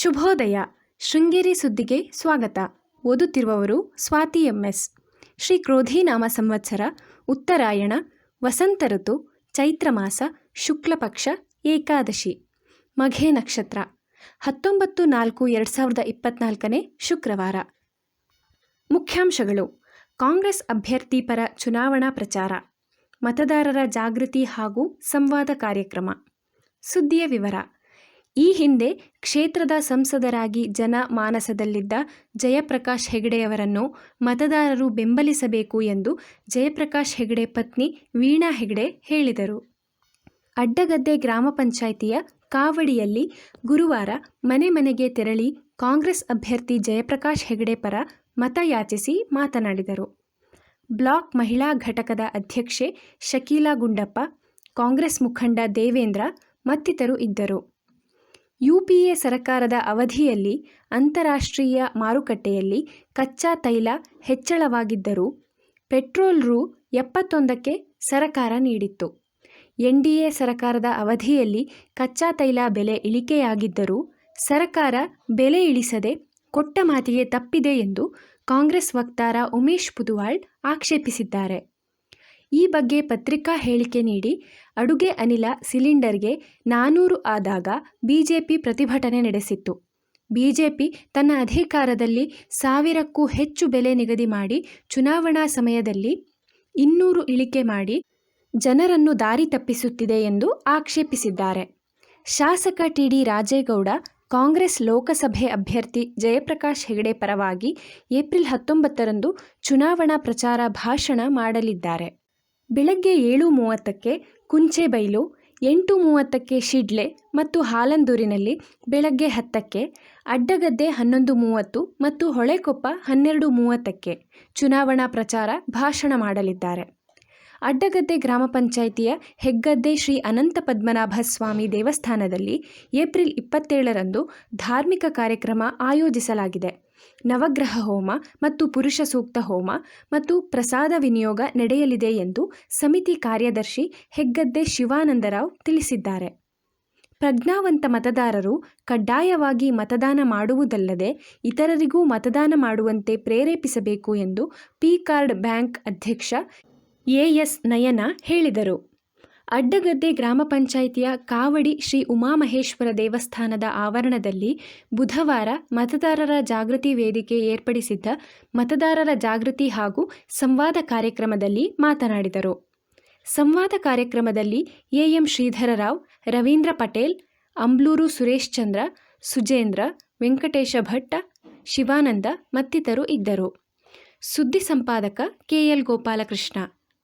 ಶುಭೋದಯ, ಶೃಂಗೇರಿ ಸುದ್ದಿಗೆ ಸ್ವಾಗತ. ಓದುತ್ತಿರುವವರು ಸ್ವಾತಿ ಎಂಎಸ್. ಶ್ರೀ ಕ್ರೋಧಿನಾಮ ಸಂವತ್ಸರ, ಉತ್ತರಾಯಣ, ವಸಂತ ಋತು, ಚೈತ್ರ ಮಾಸ, ಶುಕ್ಲ ಪಕ್ಷ, ಏಕಾದಶಿ, ಮಘೆ ನಕ್ಷತ್ರ, ಹತ್ತೊಂಬತ್ತು ನಾಲ್ಕು ಎರಡು ಸಾವಿರದ ಇಪ್ಪತ್ನಾಲ್ಕನೇ ಶುಕ್ರವಾರ. ಮುಖ್ಯಾಂಶಗಳು. ಕಾಂಗ್ರೆಸ್ ಅಭ್ಯರ್ಥಿ ಪರ ಚುನಾವಣಾ ಪ್ರಚಾರ, ಮತದಾರರ ಜಾಗೃತಿ ಹಾಗೂ ಸಂವಾದ ಕಾರ್ಯಕ್ರಮ. ಸುದ್ದಿಯ ವಿವರ. ಈ ಹಿಂದೆ ಕ್ಷೇತ್ರದ ಸಂಸದರಾಗಿ ಜನ ಮಾನಸದಲ್ಲಿದ್ದ ಜಯಪ್ರಕಾಶ್ ಹೆಗಡೆಯವರನ್ನು ಮತದಾರರು ಬೆಂಬಲಿಸಬೇಕು ಎಂದು ಜಯಪ್ರಕಾಶ್ ಹೆಗಡೆ ಪತ್ನಿ ವೀಣಾ ಹೆಗಡೆ ಹೇಳಿದರು. ಅಡ್ಡಗದ್ದೆ ಗ್ರಾಮ ಪಂಚಾಯಿತಿಯ ಕಾವಡಿಯಲ್ಲಿ ಗುರುವಾರ ಮನೆ ಮನೆಗೆ ತೆರಳಿ ಕಾಂಗ್ರೆಸ್ ಅಭ್ಯರ್ಥಿ ಜಯಪ್ರಕಾಶ್ ಹೆಗಡೆ ಪರ ಮತಯಾಚಿಸಿ ಮಾತನಾಡಿದರು. ಬ್ಲಾಕ್ ಮಹಿಳಾ ಘಟಕದ ಅಧ್ಯಕ್ಷೆ ಶಕೀಲಾ ಗುಂಡಪ್ಪ, ಕಾಂಗ್ರೆಸ್ ಮುಖಂಡ ದೇವೇಂದ್ರ ಮತ್ತಿತರು ಇದ್ದರು. ಯುಪಿಎ ಸರ್ಕಾರದ ಅವಧಿಯಲ್ಲಿ ಅಂತಾರಾಷ್ಟ್ರೀಯ ಮಾರುಕಟ್ಟೆಯಲ್ಲಿ ಕಚ್ಚಾ ತೈಲ ಹೆಚ್ಚಳವಾಗಿದ್ದರೂ ಪೆಟ್ರೋಲ್ ರು ಎಪ್ಪತ್ತೊಂದಕ್ಕೆ ಸರಕಾರ ನೀಡಿತ್ತು. ಎನ್ಡಿಎ ಸರಕಾರದ ಅವಧಿಯಲ್ಲಿ ಕಚ್ಚಾ ತೈಲ ಬೆಲೆ ಇಳಿಕೆಯಾಗಿದ್ದರೂ ಸರಕಾರ ಬೆಲೆ ಇಳಿಸದೆ ಕೊಟ್ಟ ಮಾತಿಗೆ ತಪ್ಪಿದೆ ಎಂದು ಕಾಂಗ್ರೆಸ್ ವಕ್ತಾರ ಉಮೇಶ್ ಪುದುವಾಳ್ ಆಕ್ಷೇಪಿಸಿದ್ದಾರೆ. ಈ ಬಗ್ಗೆ ಪತ್ರಿಕಾ ಹೇಳಿಕೆ ನೀಡಿ, ಅಡುಗೆ ಅನಿಲ ಸಿಲಿಂಡರ್ಗೆ ನಾನೂರು ಆದಾಗ ಬಿಜೆಪಿ ಪ್ರತಿಭಟನೆ ನಡೆಸಿತ್ತು. ಬಿಜೆಪಿ ತನ್ನ ಅಧಿಕಾರದಲ್ಲಿ ಸಾವಿರಕ್ಕೂ ಹೆಚ್ಚು ಬೆಲೆ ನಿಗದಿ ಮಾಡಿ ಚುನಾವಣಾ ಸಮಯದಲ್ಲಿ ಇನ್ನೂರು ಇಳಿಕೆ ಮಾಡಿ ಜನರನ್ನು ದಾರಿ ತಪ್ಪಿಸುತ್ತಿದೆ ಎಂದು ಆಕ್ಷೇಪಿಸಿದ್ದಾರೆ. ಶಾಸಕ ಟಿಡಿ ರಾಜೇಗೌಡ, ಕಾಂಗ್ರೆಸ್ ಲೋಕಸಭೆ ಅಭ್ಯರ್ಥಿ ಜಯಪ್ರಕಾಶ್ ಹೆಗಡೆ ಪರವಾಗಿ ಏಪ್ರಿಲ್ ಹತ್ತೊಂಬತ್ತರಂದು ಚುನಾವಣಾ ಪ್ರಚಾರ ಭಾಷಣ ಮಾಡಲಿದ್ದಾರೆ. ಬೆಳಗ್ಗೆ ಏಳು ಮೂವತ್ತಕ್ಕೆ ಕುಂಚೆಬೈಲು ಎಂಟು ಮೂವತ್ತಕ್ಕೆ ಶಿಡ್ಲೆ ಮತ್ತು ಹಾಲಂದೂರಿನಲ್ಲಿ ಬೆಳಗ್ಗೆ ಹತ್ತಕ್ಕೆ, ಅಡ್ಡಗದ್ದೆ ಹನ್ನೊಂದು ಮೂವತ್ತು ಮತ್ತು ಹೊಳೆಕೊಪ್ಪ ಹನ್ನೆರಡು ಮೂವತ್ತಕ್ಕೆ ಚುನಾವಣಾ ಪ್ರಚಾರ ಭಾಷಣ ಮಾಡಲಿದ್ದಾರೆ. ಅಡ್ಡಗದ್ದೆ ಗ್ರಾಮ ಪಂಚಾಯಿತಿಯ ಹೆಗ್ಗದ್ದೆ ಶ್ರೀ ಅನಂತ ಪದ್ಮನಾಭ ಸ್ವಾಮಿ ದೇವಸ್ಥಾನದಲ್ಲಿ ಏಪ್ರಿಲ್ ಇಪ್ಪತ್ತೇಳರಂದು ಧಾರ್ಮಿಕ ಕಾರ್ಯಕ್ರಮ ಆಯೋಜಿಸಲಾಗಿದೆ. ನವಗ್ರಹ ಹೋಮ ಮತ್ತು ಪುರುಷ ಸೂಕ್ತ ಹೋಮ ಮತ್ತು ಪ್ರಸಾದ ವಿನಿಯೋಗ ನಡೆಯಲಿದೆ ಎಂದು ಸಮಿತಿ ಕಾರ್ಯದರ್ಶಿ ಹೆಗ್ಗದ್ದೆ ಶಿವಾನಂದರಾವ್ ತಿಳಿಸಿದ್ದಾರೆ. ಪ್ರಜ್ಞಾವಂತ ಮತದಾರರು ಕಡ್ಡಾಯವಾಗಿ ಮತದಾನ ಮಾಡುವುದಲ್ಲದೆ ಇತರರಿಗೂ ಮತದಾನ ಮಾಡುವಂತೆ ಪ್ರೇರೇಪಿಸಬೇಕು ಎಂದು ಪಿ ಕಾರ್ಡ್ ಬ್ಯಾಂಕ್ ಅಧ್ಯಕ್ಷ ಎಎಸ್ ನಯನ ಹೇಳಿದರು. ಅಡ್ಡಗದ್ದೆ ಗ್ರಾಮ ಪಂಚಾಯಿತಿಯ ಕಾವಡಿ ಶ್ರೀ ಉಮಾಮಹೇಶ್ವರ ದೇವಸ್ಥಾನದ ಆವರಣದಲ್ಲಿ ಬುಧವಾರ ಮತದಾರರ ಜಾಗೃತಿ ವೇದಿಕೆ ಏರ್ಪಡಿಸಿದ್ದ ಮತದಾರರ ಜಾಗೃತಿ ಹಾಗೂ ಸಂವಾದ ಕಾರ್ಯಕ್ರಮದಲ್ಲಿ ಮಾತನಾಡಿದರು. ಸಂವಾದ ಕಾರ್ಯಕ್ರಮದಲ್ಲಿ ಎಎಂ ಶ್ರೀಧರರಾವ್, ರವೀಂದ್ರ ಪಟೇಲ್, ಅಂಬ್ಲೂರು ಸುರೇಶ್ ಚಂದ್ರ, ಸುಜೇಂದ್ರ, ವೆಂಕಟೇಶ ಭಟ್ಟ, ಶಿವಾನಂದ ಮತ್ತಿತರು ಇದ್ದರು. ಸುದ್ದಿ ಸಂಪಾದಕ ಕೆಎಲ್ ಗೋಪಾಲಕೃಷ್ಣ.